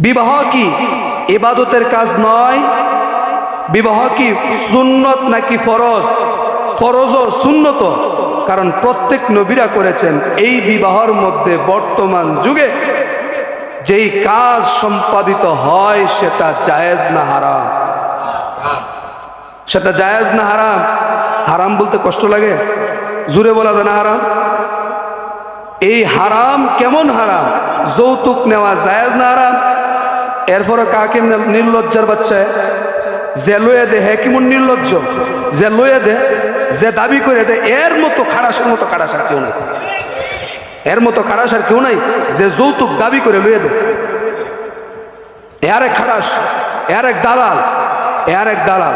বিবাহ কি এবাদতের কাজ নয়? বিবাহ কি সুন্নত নাকি ফরজ? ফরজ ও সুন্নত কারণ প্রত্যেক নবীরা করেছেন এই বিবাহর মধ্যে বর্তমান যুগে যেই কাজ সম্পাদিত হয় সেটা জায়েজ না হারাম? সেটা জায়েজ না হারাম? হারাম বলতে কষ্ট লাগে? জুড়ে বলা যায় না হারাম? এই হারাম কেমন হারাম? যৌতুক নেওয়া জায়েজ না হারাম? এরপরে কাকে নির্লজ্জার বাচ্চা? যে লয়ে দে, হে কেমন নির্লজ্জ? যে লয়ে দে, যে দাবি করে দে, এর মতো খারাসের মতো খারাস আর কেউ নাই। এর মতো খারাস আর কেউ নাই, যে যৌতুক দাবি করে লয়ে দে। এর এক খারাস এর এক দালাল এর এক দালাল।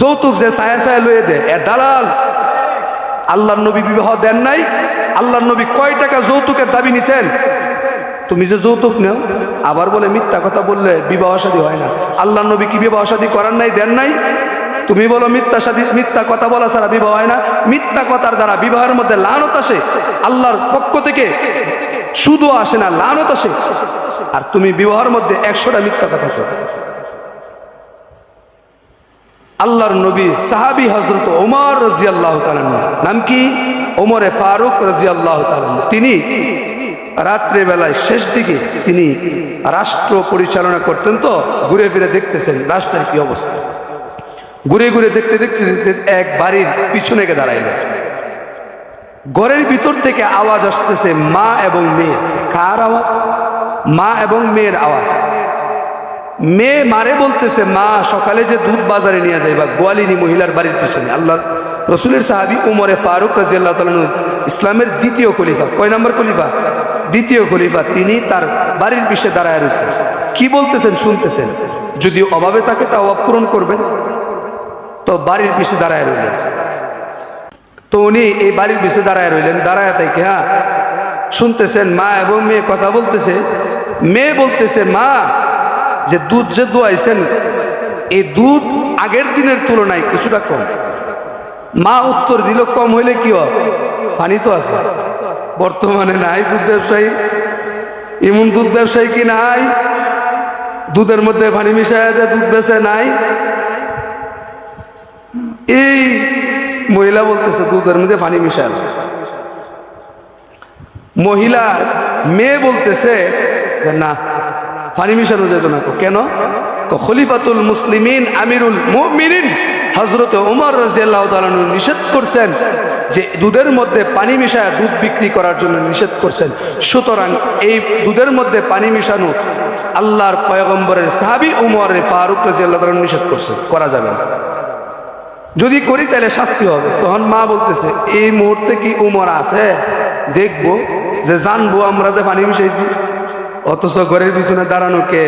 যৌতুক যে ছায়া ছায়া লয়ে দে, এ দালাল। আল্লাহর নবী বিবাহ দেন নাই, আল্লাহর নবী কয় টাকা যৌতুকের দাবি নিছেন? তুমি যে যৌতুক নেও, আবার বলে মিথ্যা কথা বললে বিবাহ শাদী হয় না। আল্লাহর নবী কি বিবাহ শাদী করার নাই, দেন নাই? তুমি বলো মিথ্যা শাদী মিথ্যা কথা বলা ছাড়া বিবাহ হয় না। মিথ্যা কথার দ্বারা বিবাহের মধ্যে লানত আসে, আল্লাহর পক্ষ থেকে শুধু আসে না, লানত আসে। আর তুমি বিবাহের মধ্যে একশোটা মিথ্যা কথা করো আল্লাহর নবী সাহাবি হজরত ওমর রাজি আল্লাহ নাম কি? ওমরে ফারুক রাজি আল্লাহ তিনি রাত্রে বেলায় শেষ দিকে তিনি রাষ্ট্র পরিচালনা করতেন তো, ঘুরে ফিরে দেখতেছেন রাষ্ট্রের কি অবস্থা। ঘুরে ঘুরে দেখতে দেখতে দেখতে এক বাড়ির পিছনে গিয়ে দাঁড়াইলেন ঘরের ভিতর থেকে আওয়াজ আসতেছে, মা এবং মেয়ে। কার আওয়াজ? মা এবং মেয়ের আওয়াজ। মেয়ে মারে বলতেছে, মা, সকালে যে দুধ বাজারে নিয়ে যায় বা গোয়ালিনী মহিলার বাড়ির পিছনে। আল্লাহ রসুলের সাহাবি উমরে ফারুক রাজি আল্লাহ ইসলামের দ্বিতীয় খলিফা। কয় নম্বর খলিফা? দ্বিতীয় খলিফা তিনি তার বাড়ির পিছে দাঁড়ায় রয়েছেন। কি বলতেছেন, শুনতেছেন? যদি অভাবে তাকে তা অভাব পূরণ করবেন। তো বাড়ির পিছে দাঁড়ায় রইলেন। তো উনি এই বাড়ির পিছে দাঁড়ায় রইলেন। দাঁড়ায় থেকে হ্যাঁ? শুনতেছেন, মা এবং মেয়ে কথা বলতেছে। মেয়ে বলতেছে, মা, যে দুধ যে দোয়াইছেন, এই দুধ আগের দিনের তুলনায় কিছুটা কম। মা উত্তর দিল, কম হইলে কি হয় পানি তো আছে। বর্তমানে নাই দুধ ব্যবসায়ী। এমন দুধ ব্যবসায়ী কি নাই? দুধের মধ্যে পানি মিশায় যে দুধ বেচে নাই? এই মহিলা বলতেছে, দুধের মধ্যে পানি মিশায় মহিলা মেয়ে বলতেছে যে, না, পানি মিশানো যেত না। কেন? খলিফাতুল মুসলিমিন আমিরুল মুমিনিন। হজরত উমর রাজিয়াল্লাহ নিষেধ করছেন যে দুধের মধ্যে পানি মিশায় দুধ বিক্রি করার জন্য নিষেধ করছেন। সুতরাং এই দুধের মধ্যে পানি মিশানো আল্লাহর পয়গম্বরের সাহাবি উমর ফারুক রাজিয়াল্লাহ নিষেধ করছে। করা যাবে না। যদি করি তাহলে শাস্তি হবে। তখন মা বলতেছে, এই মুহূর্তে কি উমর আছে? দেখব যে জানব আমরা যে পানি মিশাইছি। অথচ ঘরের পিছনে দাঁড়ানো কে?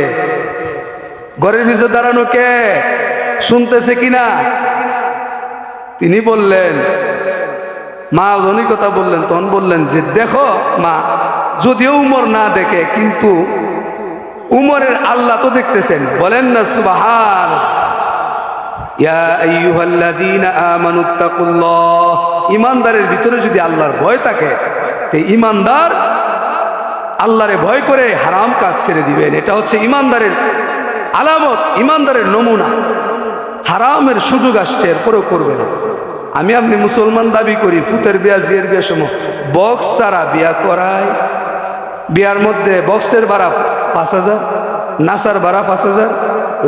ঘরের পিছনে দাঁড়ানো কে? শুনতেছে কিনা? তিনি বললেন, মা জনই কথা বললেন, তখন বললেন যে, দেখো মা, যদিও উমর না দেখে, কিন্তু উমরের আল্লাহ তো দেখতেছেন। বলেন না সুবাহার ইমানদারের ভিতরে যদি আল্লাহর ভয় থাকে, তো ইমানদার আল্লাহরে ভয় করে হারাম কাজ ছেড়ে দিবেন। এটা হচ্ছে ইমানদারের আলামত, ইমানদারের নমুনা। হারামের সুযোগ আসছে, এরপরেও করবে না। আমি আপনি মুসলমান দাবি করি, ফুতের বিয়া, জিয়ের বিয়ের সময় বক্স ছাড়া বিয়া করায়। বিয়ার মধ্যে বক্সের ভাড়া পাঁচ হাজার, নাসার ভাড়া পাঁচ হাজার,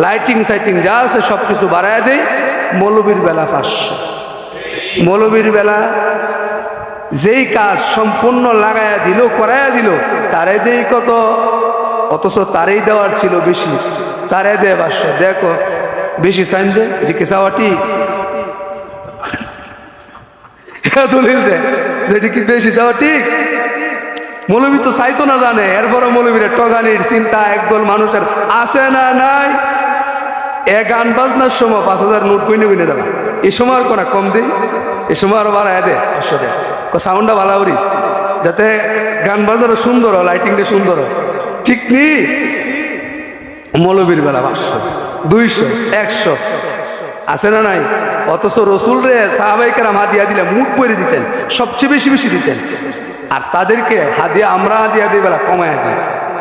লাইটিং, সাইটিং যা আছে সব কিছু বাড়ায় দেয় মৌলবীর বেলা পাঁচশো। মৌলবীর বেলা যেই কাজ সম্পূর্ণ লাগাইয়া দিল করাইয়া দিল, তারে দেই কত? অথচ তারেই দেওয়ার ছিল বেশি। তারে দেয় পাঁচশো। দেখো বেশি সাইন্সে এদিকে ঠিক দলিল দেয় যেটি কি বেশি চাওয়া ঠিক মৌলবী তো চাইতো না জানে এরপরে মৌলবীরা টগানির চিন্তা একদল মানুষের আছে না নাই। এ গান বাজনার সময় পাঁচ হাজার নোট কইনে কইনে দেবা। এই সময় আর করা কম দিই এই সময় আর বাড়ায় দে, পাঁচশো দে। সাউন্ডটা ভালো করিস, যাতে গান বাজানো সুন্দর হয় লাইটিংটা সুন্দর হয়। ঠিক নি? মৌলবীর বেলা পাঁচশো। দুইশো, একশো। আছে না নাই? অথচ রসুল রে সাহাবাইকেরাম হাদিয়া দিলে মুখ করে দিতেন, সবচেয়ে বেশি বেশি দিতেন। আর তাদেরকে হাদিয়া আমরা হাদিয়া দিই বেলা কমায় দিই।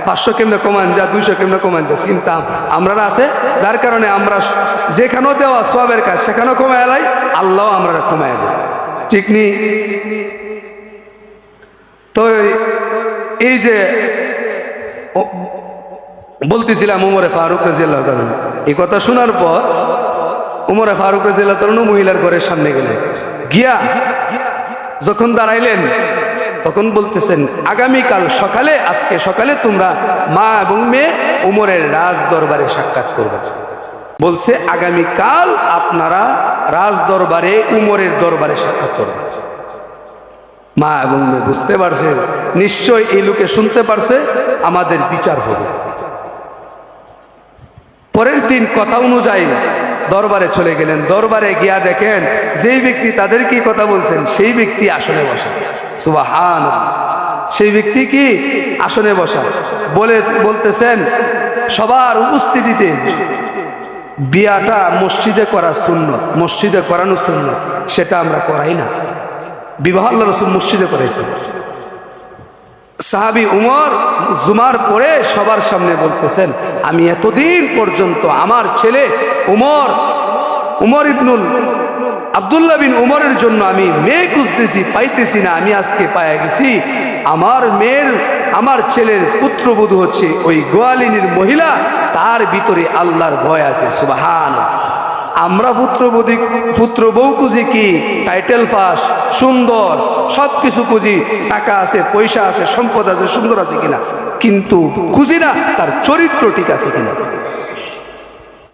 পাঁচশো কেমনে কমান যা, দুইশো কেমনে কমান যা, চিন্তা। আমরা আছে, যার কারণে আমরা যেখানেও দেওয়া সবের কাজ, সেখানেও কমায় এলাই আল্লাহ আমরা কমায় দেয়। ঠিক নি? তো এই যে বলতেছিলাম উমরে ফারুক তাআলা। এই কথা শোনার পর উমরে ফারুক তাআলা মহিলার ঘরের সামনে গেলেন। গিয়া যখন দাঁড়াইলেন, তখন বলতেছেন, আগামীকাল সকালে, আজকে সকালে তোমরা মা এবং মেয়ে উমরের রাজ দরবারে সাক্ষাৎ করবে। বলছে, আগামীকাল আপনারা রাজ দরবারে উমরের দরবারে সাক্ষাৎ করবে। মা এবং মেয়ে বুঝতে পারছে, নিশ্চয় এই লোকে শুনতে পারছে, আমাদের বিচার হবে। পরের দিন কথা অনুযায়ী দরবারে চলে গেলেন। দরবারে গিয়া দেখেন, যেই ব্যক্তি তাদের কি কথা বলছেন, সেই ব্যক্তি আসনে বসা। সুবাহান সেই ব্যক্তি কি আসনে বসা? বলে, বলতেছেন, সবার উপস্থিতিতে বিয়াটা মসজিদে করা শূন্য মসজিদে করানো শূন্য সেটা আমরা করাই না। বিবাহ আল্লাহ রসুল মসজিদে করেছেন সাহাবি উমর জুমার পরে সবার সামনে বলতেছেন, আমি এতদিন পর্যন্ত আমার ছেলে উমর উমর ইবনুল আবদুল্লাহ বিন উমরের জন্য আমি মেয়ে খুঁজতেছি, পাইতেছি না, আমি আজকে পায়ে গেছি। আমার মেয়ের, আমার ছেলের পুত্রবধূ হচ্ছে ওই গোয়ালিনীর মহিলা, তার ভিতরে আল্লাহর ভয় আছে সুবাহান আমরা পুত্রবধূ পুত্র বউ খুঁজি কি? টাইটেল ফাস সুন্দর সব কিছু খুঁজি। টাকা আছে, পয়সা আছে, সম্পদ আছে, সুন্দর আছে কিনা? কিন্তু খুঁজি না, তার চরিত্র ঠিক আছে কিনা?